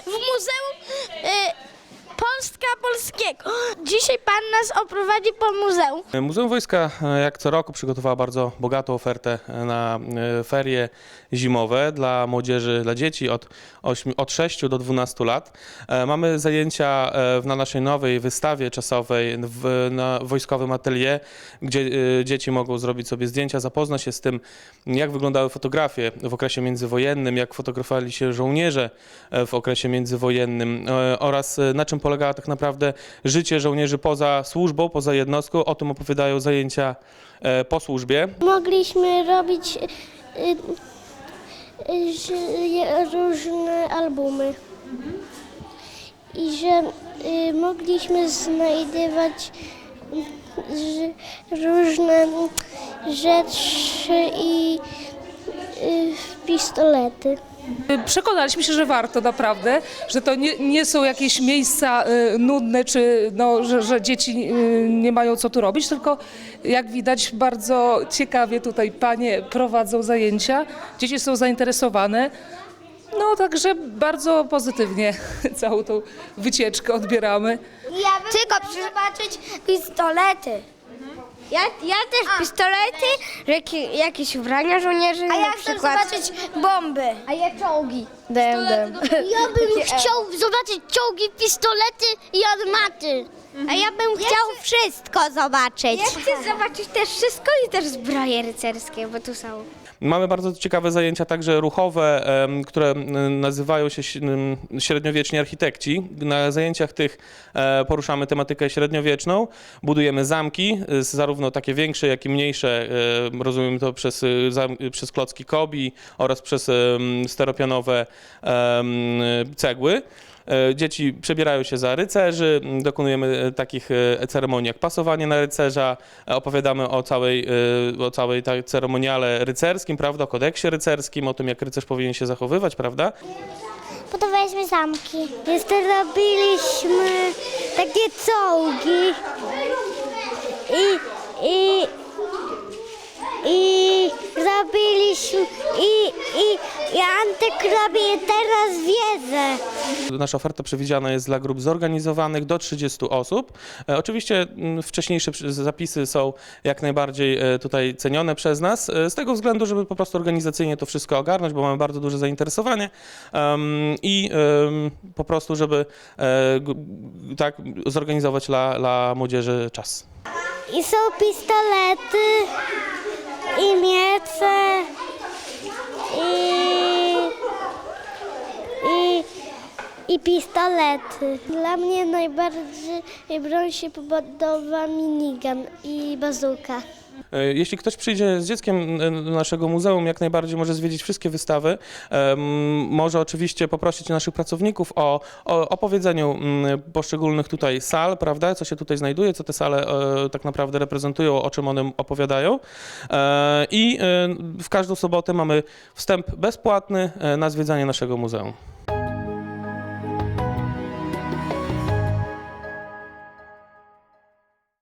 w Muzeum y, Polska Polskiego. Dzisiaj pan nas oprowadzi po muzeum. Muzeum Wojska e, jak co roku przygotowało bardzo bogatą ofertę e, na e, ferie zimowe dla młodzieży, dla dzieci od, 8, od 6 do 12 lat. Mamy zajęcia na naszej nowej wystawie czasowej w, na wojskowym atelier, gdzie dzieci mogą zrobić sobie zdjęcia, zapoznać się z tym, jak wyglądały fotografie w okresie międzywojennym, jak fotografowali się żołnierze w okresie międzywojennym oraz na czym polegało tak naprawdę życie żołnierzy poza służbą, poza jednostką. O tym opowiadają zajęcia e, po służbie. Mogliśmy robić że je- różne albumy. I że mogliśmy znajdywać różne rzeczy i pistolety. Przekonaliśmy się, że warto naprawdę, że to nie, nie są jakieś miejsca y, nudne, czy no, że, że dzieci y, nie mają co tu robić, tylko jak widać bardzo ciekawie tutaj panie prowadzą zajęcia, dzieci są zainteresowane. No także bardzo pozytywnie całą tą wycieczkę odbieramy. Ja bym Tylko zobaczyć pistolety. Ja, ja też pistolety, jakie, jakieś ubrania żołnierzy A ja na chcę przykład. zobaczyć bomby. A ja czołgi. Dem, dem. Ja bym chciał zobaczyć czołgi, pistolety i armaty. A ja bym chciał wszystko zobaczyć. Ja chcę zobaczyć też wszystko i też zbroje rycerskie, bo tu są. Mamy bardzo ciekawe zajęcia także ruchowe, em, które m, nazywają się ś- m, średniowieczni architekci. Na zajęciach tych e, poruszamy tematykę średniowieczną, budujemy zamki, e, zarówno takie większe, jak i mniejsze. e, Rozumiem to przez, e, zam- przez klocki kobi oraz przez em, steropianowe em, cegły. E, Dzieci przebierają się za rycerzy, dokonujemy e, takich e, ceremonii jak pasowanie na rycerza, opowiadamy o całej, o całej tak ceremoniale rycerskim, prawda, o kodeksie rycerskim, o tym jak rycerz powinien się zachowywać, prawda? Budowaliśmy zamki. Jeszcze robiliśmy takie czołgi. I, i, i robiliśmy, i, i, Antek robi teraz wiedzę. Nasza oferta przewidziana jest dla grup zorganizowanych do 30 osób. E, Oczywiście m, wcześniejsze przy- zapisy są jak najbardziej e, tutaj cenione przez nas, e, z tego względu, żeby po prostu organizacyjnie to wszystko ogarnąć, bo mamy bardzo duże zainteresowanie em, i em, po prostu, żeby e, g- tak zorganizować dla, dla młodzieży czas. I są pistolety, i, i, i pistolety. Dla mnie najbardziej broń się podoba minigun i bazuka. E, Jeśli ktoś przyjdzie z dzieckiem e, do naszego muzeum, jak najbardziej może zwiedzić wszystkie wystawy. Em, Może oczywiście poprosić naszych pracowników o, o opowiedzeniu poszczególnych tutaj sal, prawda, co się tutaj znajduje, co te sale e, tak naprawdę reprezentują, o czym one opowiadają. E, I e, w każdą sobotę mamy wstęp bezpłatny e, na zwiedzanie naszego muzeum.